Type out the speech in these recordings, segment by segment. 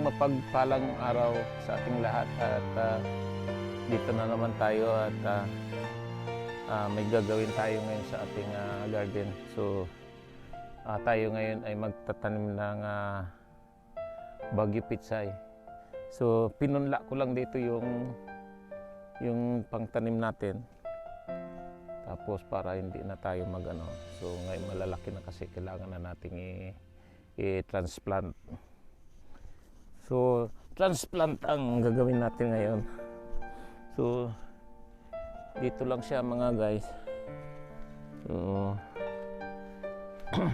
Isang mapagpalang araw sa ating lahat at ah, dito na naman tayo at ah, ah, may gagawin tayo ngayon sa ating ah, garden. So ah, tayo ngayon ay magtatanim ng uh, bagyo pitsay. So pinunla ko lang dito yung yung pangtanim natin. Tapos para hindi na tayo magano. So ngayon malalaki na kasi kailangan na nating i- i-transplant. So transplant ang gagawin natin ngayon. So dito lang siya mga guys. So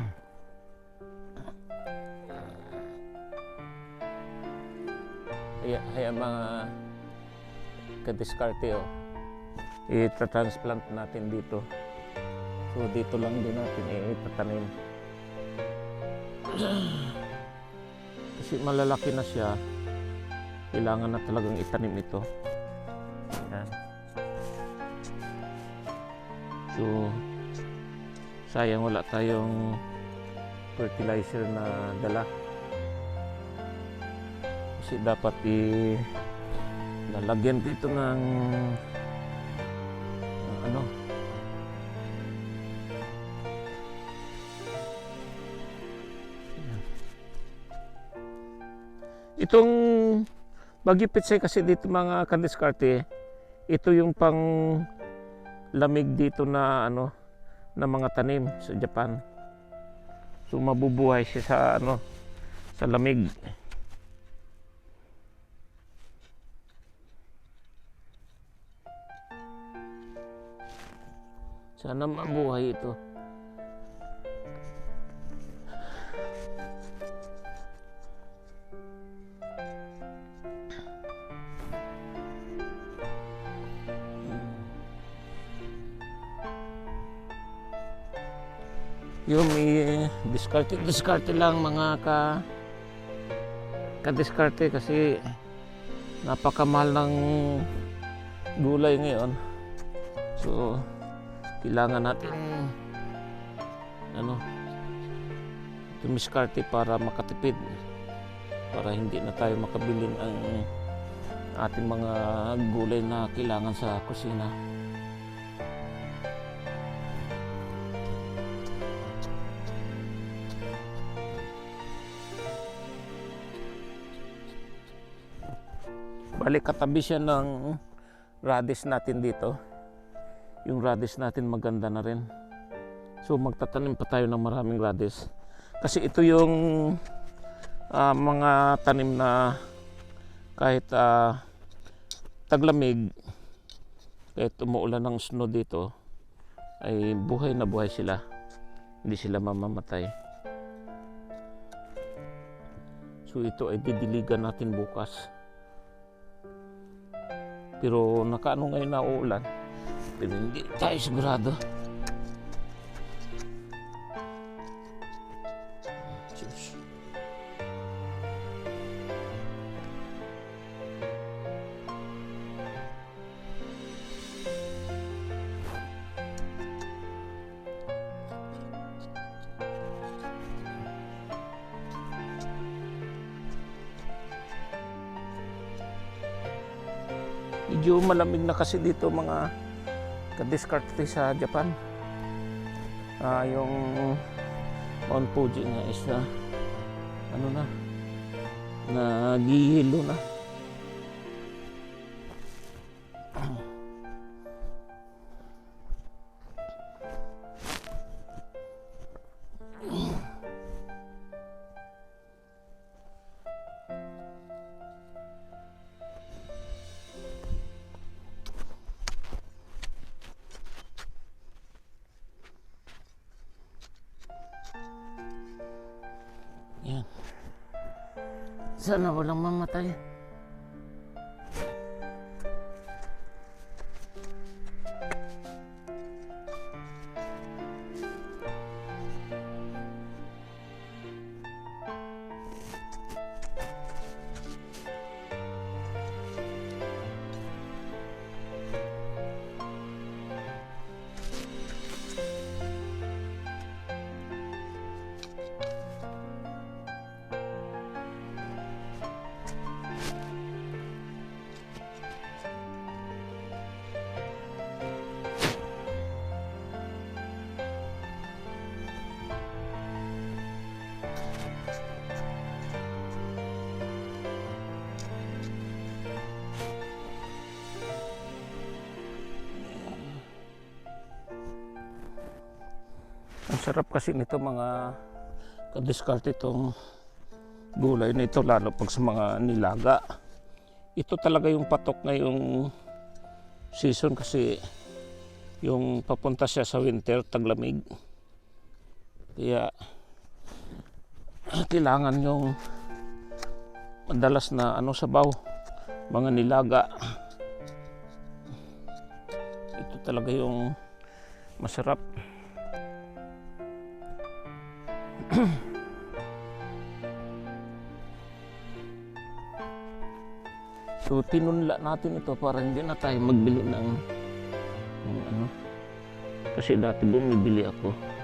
Haya, haya mga kadiskarte oh. I-transplant natin dito. So dito lang din natin itatanim. Kasi malalaki na siya. Kailangan na talagang itanim ito. Yan. So sayang wala tayong fertilizer na dala kasi dapat i lalagyan ko ito ng ano itong Baguio Pitsay kasi dito mga kandiskarte ito yung pang lamig dito na ano na mga tanim sa Japan so mabubuhay siya sa ano sa lamig Sana mabuhay ito. Yung may diskarte, diskarte lang mga ka ka-diskarte kasi napakamahal ng gulay ngayon. So, kailangan natin ano tumiskarte para makatipid para hindi na tayo makabili ang ating mga gulay na kailangan sa kusina balik katabi siya ng radish natin dito yung radish natin maganda na rin. So magtatanim pa tayo ng maraming radish. Kasi ito yung ah, mga tanim na kahit ah, taglamig, kahit umuulan ng snow dito, ay buhay na buhay sila. Hindi sila mamamatay. So ito ay didiligan natin bukas. Pero nakaano ngayon na uulan. Pero hindi tayo sigurado. Malamig na kasi dito mga ka-discarte sa Japan. Ah, yung Mount Fuji nga is na ano na nagihilo na. Sarap kasi nito mga kadiskarte itong gulay na ito lalo pag sa mga nilaga. Ito talaga yung patok ngayong season kasi yung papunta siya sa winter, taglamig. Kaya kailangan yung madalas na ano sabaw, mga nilaga. Ito talaga yung masarap. So tinunla natin ito para hindi na tayo magbili ng, ano. Kasi dati bumibili ako.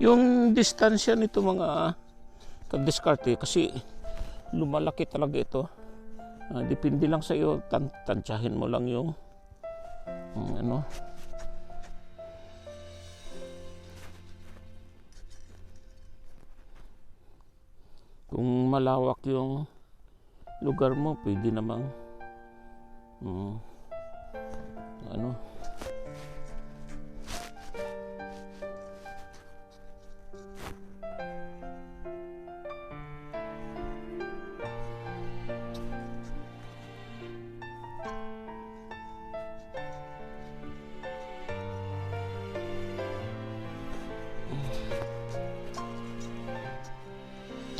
Yung distansya nito mga kadiskarte kasi lumalaki talaga ito. Ah, depende lang sa iyo, tan tansyahin mo lang yung, yung ano. Kung malawak yung lugar mo, pwede namang mm, ano,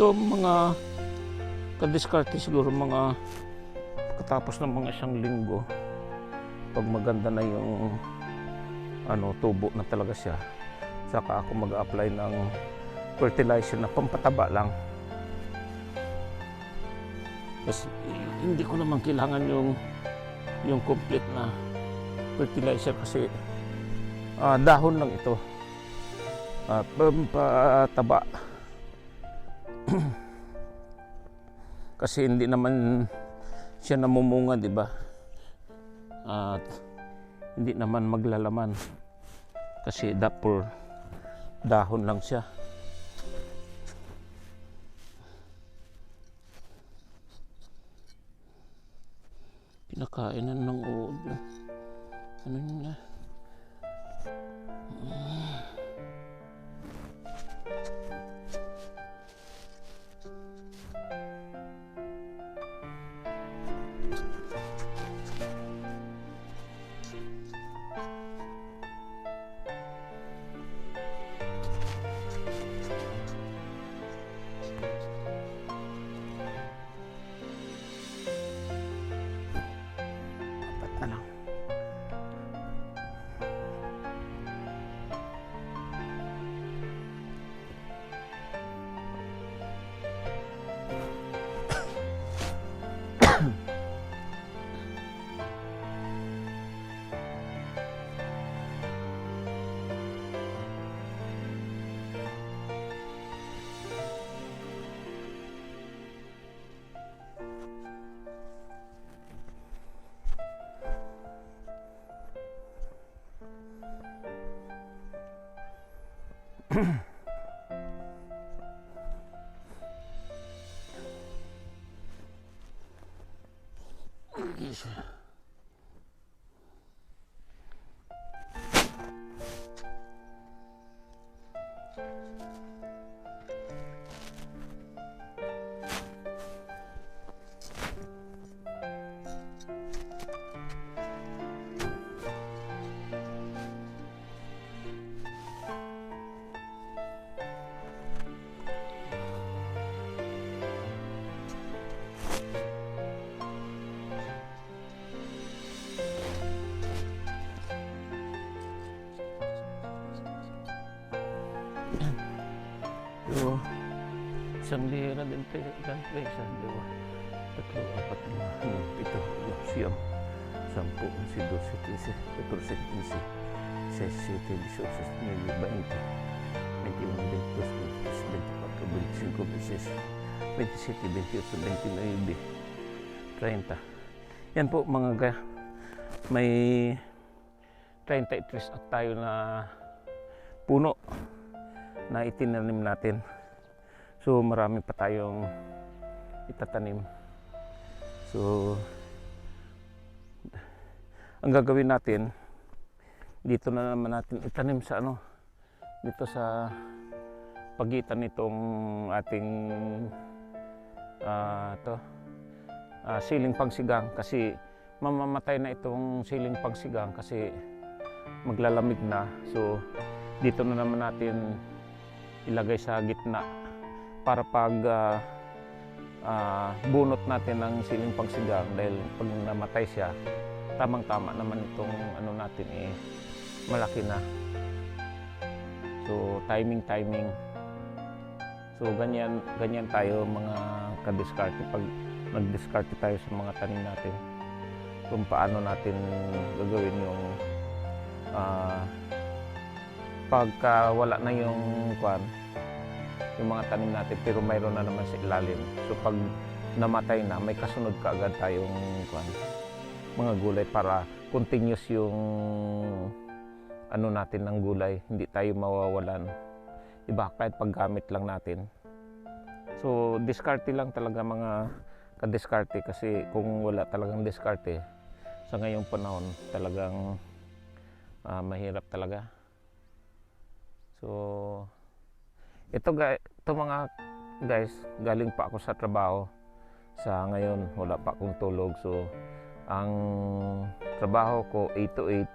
Ito mga kadiskarte siguro mga katapos ng mga isang linggo pag maganda na yung ano tubo na talaga siya saka ako mag-apply ng fertilizer na pampataba lang. Kasi hindi ko naman kailangan yung yung complete na fertilizer kasi ah, dahon lang ito. At pampataba kasi hindi naman siya namumunga, di ba? At hindi naman maglalaman kasi dapur dahon lang siya. Pinakainan ng uod. Ano yun na? Mm-hmm. isang lira din tayo. Tayo? Isa, dalawa, tatlo, apat, lima, enam, pito, walo, siyam, sampu, onsi, dose, trece, catorce, quince, 16, 17, 18, 19, 20, 30. Yan po mga ga, may 33 at tayo na puno na itinanim natin. So marami pa tayong itatanim. So ang gagawin natin dito na naman natin itanim sa ano dito sa pagitan nitong ating ah to ah, siling pagsigang kasi mamamatay na itong siling pagsigang kasi maglalamig na. So dito na naman natin ilagay sa gitna para pag ah, ah, bunot natin ng siling pagsigang dahil pag namatay siya tamang tama naman itong ano natin eh malaki na. So timing timing. So ganyan ganyan tayo mga kadiskarte pag nagdiskarte tayo sa mga tanim natin. Kung paano natin gagawin yung ah, pagka wala na yung kwan yung mga tanim natin pero mayroon na naman sa ilalim. So pag namatay na may kasunod ka agad tayong kwan mga gulay para continuous yung ano natin ng gulay. Hindi tayo mawawalan. Diba? Kahit paggamit lang natin. So diskarte lang talaga mga kadiskarte. Kasi kung wala talagang diskarte sa ngayong panahon talagang ah, mahirap talaga. So ito ito mga guys galing pa ako sa trabaho. Sa ngayon wala pa akong tulog. So ang trabaho ko 8 to 8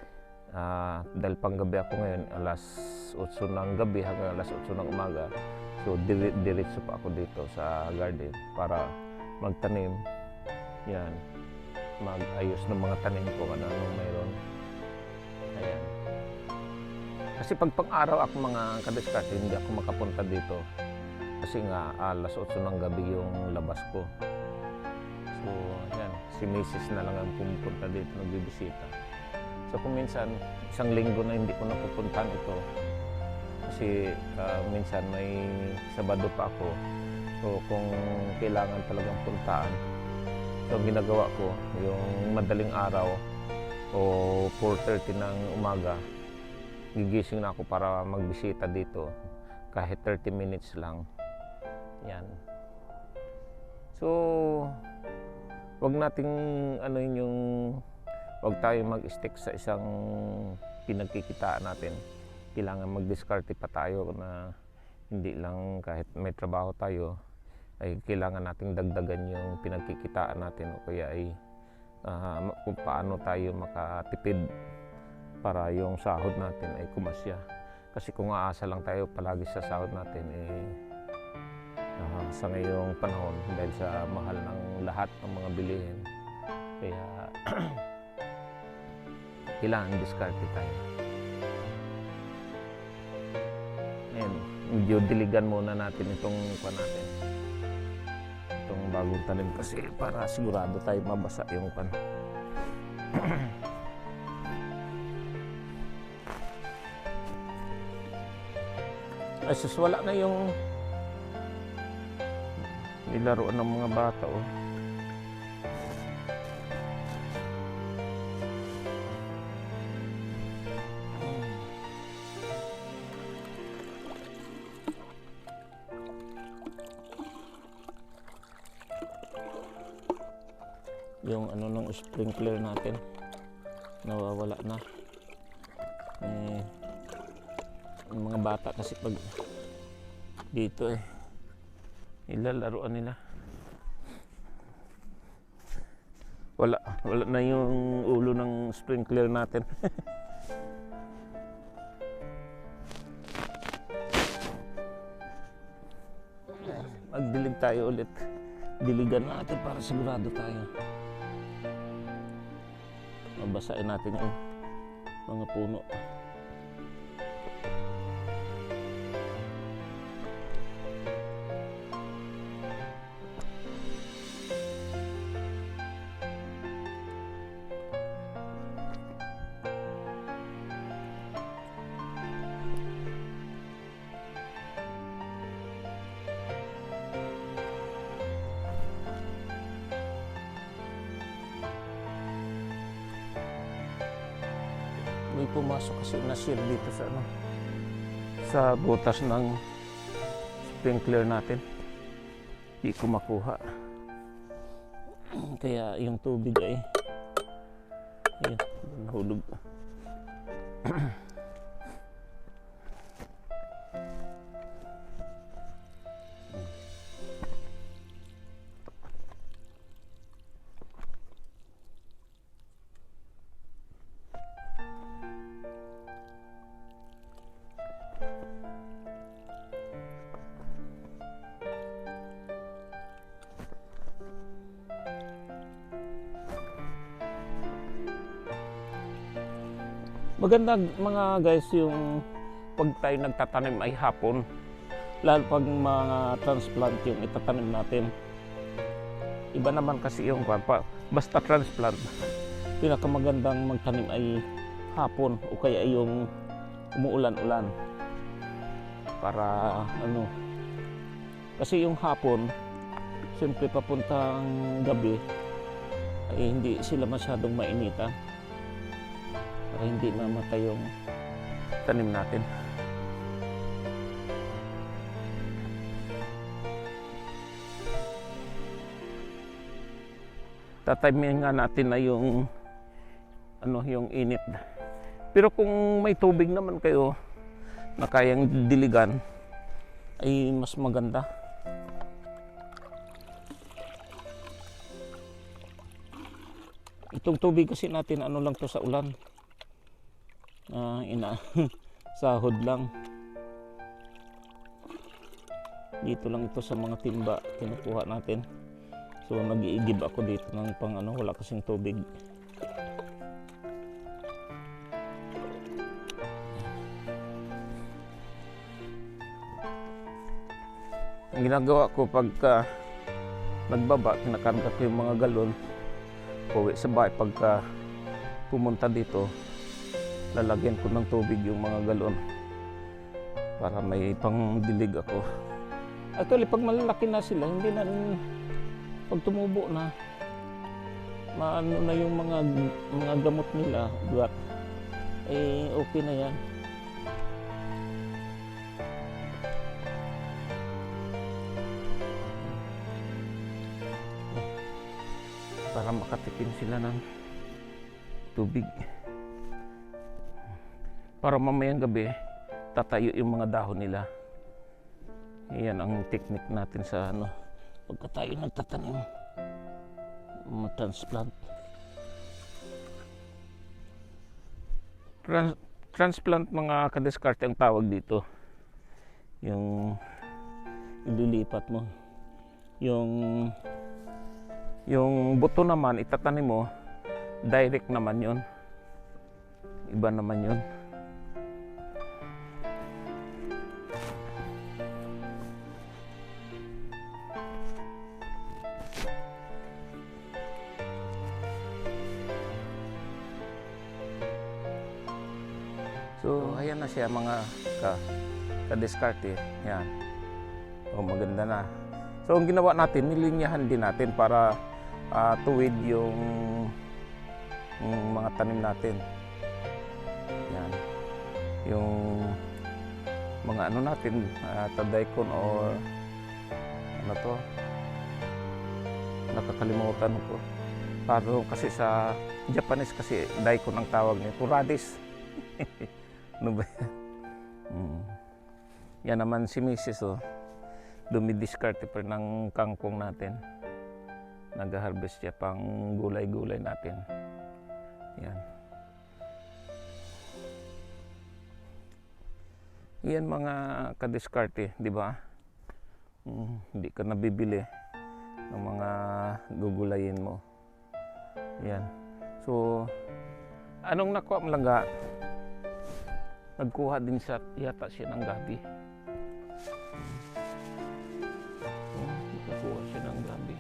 ah, dahil panggabi ako ngayon alas 8 ng gabi hanggang alas 8 ng umaga. So dire diretso pa ako dito sa garden para magtanim. Yan. Magayos ng mga tanim ko ano anong mayroon. Ayan kasi pag pang-araw ako mga kadiskarte hindi ako makapunta dito. Kasi nga alas 8 ng gabi yung labas ko. So yan si Mrs. na lang ang pumupunta dito nagbibisita. So kung minsan isang linggo na hindi ko napupuntahan ito. Kasi ah, minsan may sabado pa ako. So kung kailangan talagang puntaan so ginagawa ko yung madaling araw o 4.30 ng umaga gigising na ako para magbisita dito. Kahit 30 minutes lang. Yan. So wag nating ano yun yung wag tayo mag-stick sa isang pinagkikitaan natin. Kailangan mag-discarte pa tayo na hindi lang kahit may trabaho tayo ay kailangan nating dagdagan yung pinagkikitaan natin o kaya ay ma- kung paano tayo makatipid para yung sahod natin ay kumasya. Kasi kung aasa lang tayo palagi sa sahod natin eh ah, sa ngayong panahon dahil sa mahal ng lahat ng mga bilihin kaya kailangan diskarte tayo. Ayan, medyo diligan muna natin itong kuha natin. Itong bagong tanim kasi para sigurado tayo mabasa yung kan ay wala na yung nilaruan ng mga bata oh. yung ano ng sprinkler natin nawawala na bata kasi pag. Dito eh. Ilalaruan nila. Wala wala na yung ulo ng sprinkler natin. Magdilig tayo ulit. Diligan natin para sigurado tayo. Mabasain natin yung mga puno pumasok kasi na share dito sa ano sa butas ng sprinkler natin. Hindi ko makuha. Kaya yung tubig ay ayun, nahulog. Maganda mga guys yung pag tayo nagtatanim ay hapon. Lalo pag mga transplant yung itatanim natin. Iba naman kasi yung pa. Basta transplant, pinakamagandang magtanim ay hapon o kaya yung umuulan-ulan. Para ano. Kasi yung hapon, siyempre papuntang gabi, ay hindi sila masyadong mainitan para hindi mamatay yung tanim natin. Tatamin nga natin na yung ano yung init. Pero kung may tubig naman kayo na kayang diligan ay mas maganda. Itong tubig kasi natin ano lang to sa ulan ah ina. Sahod lang. Dito lang ito sa mga timba kinukuha natin. So nag-iigib ako dito ng pang ano wala kasing tubig. Ang ginagawa ko pagka nagbaba kinakarga ko yung mga galon pauwi sa bahay pagka pumunta dito lalagyan ko ng tubig yung mga galon para may pangdilig ako. Actually, pag malalaki na sila, hindi na pag tumubo na, maano na yung mga mga gamot nila, ugat, eh okay na yan. Para makatikim sila ng tubig para mamayang gabi tatayo yung mga dahon nila. Yan ang technique natin sa ano pagka tayo nagtatanim transplant. Trans- transplant mga kadiskarte ang tawag dito. Yung ililipat mo. Yung yung buto naman itatanim mo direct naman yon iba naman yon So, ayan na siya mga ka, ka-discarte. Yan. O, maganda na. So, ang ginawa natin, nilinyahan din natin para ah, tuwid yung, yung mga tanim natin. Yan. Yung mga ano natin, uh, tadaykon or ano to, nakakalimutan ko. Pero kasi sa Japanese kasi daikon ang tawag nito, radish. Ano ba yan? Mm. Yan naman si Mrs. Oh. Dumidiskarte pa ng kangkong natin. Nag-harvest siya pang gulay-gulay natin. Yan. Yan mga kadiskarte, di ba? Mm, hindi ka nabibili ng mga gugulayin mo. Yan. So, anong nakuha mo lang ga? Nagkuha din sa yata siya ng gabi. Nagkuha siya ng gabi.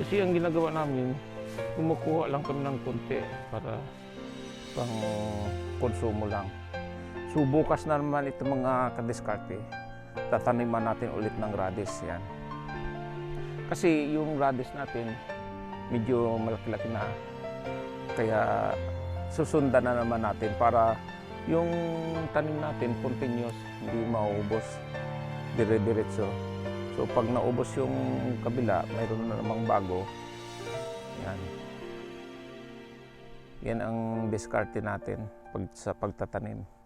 Kasi ang ginagawa namin, kumukuha lang kami ng konti para pang konsumo lang. So bukas na naman ito mga kadiskarte, tataniman natin ulit ng radish yan. Kasi yung radish natin, medyo malaki-laki na. Kaya susundan na naman natin para yung tanim natin continuous, hindi maubos dire-diretso. So pag naubos yung kabila, mayroon na namang bago. Yan. Yan ang diskarte natin pag, sa pagtatanim.